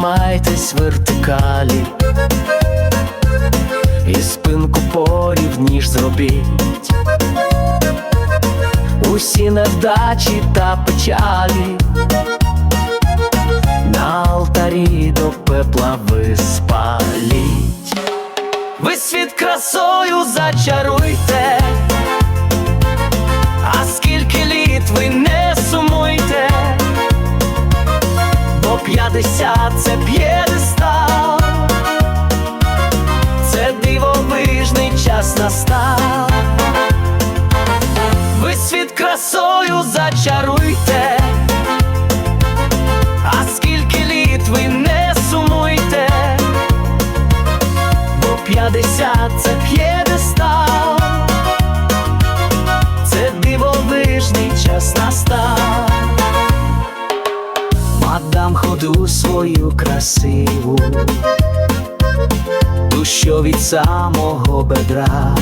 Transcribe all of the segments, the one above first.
тримайтесь вертикалі, і спинку порівніж зробіть. Усі невдачі та печалі на алтарі до пепла ви спаліть. Ви світ красою зачаруйте, п'ятдесят це п'єдестал, це дивовижний час настав. Ви світ красою зачаруйте, п'ятдесят це п'єдестал, свою красиву, дущо від самого бедра.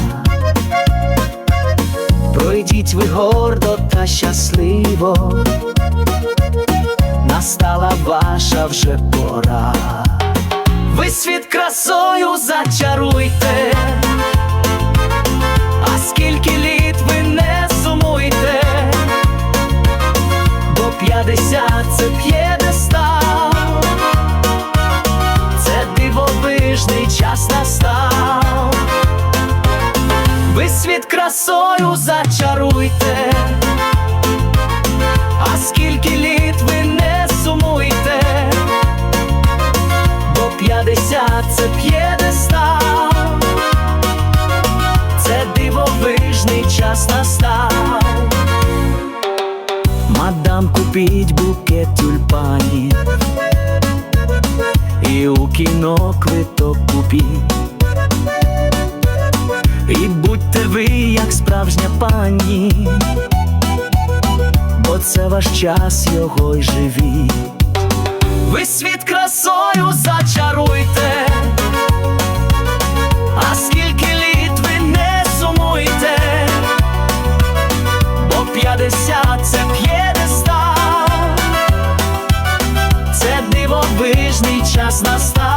Пройдіть ви гордо та щасливо, настала ваша вже пора. Ви світ красою зачаруйте, світ красою зачаруйте, а скільки літ ви не сумуйте, бо п'ятдесят це п'єдестал, це дивовижний час настав. Мадам, купіть букет тюльпанів і у кіно квиток купіть. Справжня пані, бо це ваш час його й живі. Ви світ красою зачаруйте, а скільки літ ви не сумуйте, бо п'ятдесят це п'єдестал, це дивовижний час настав.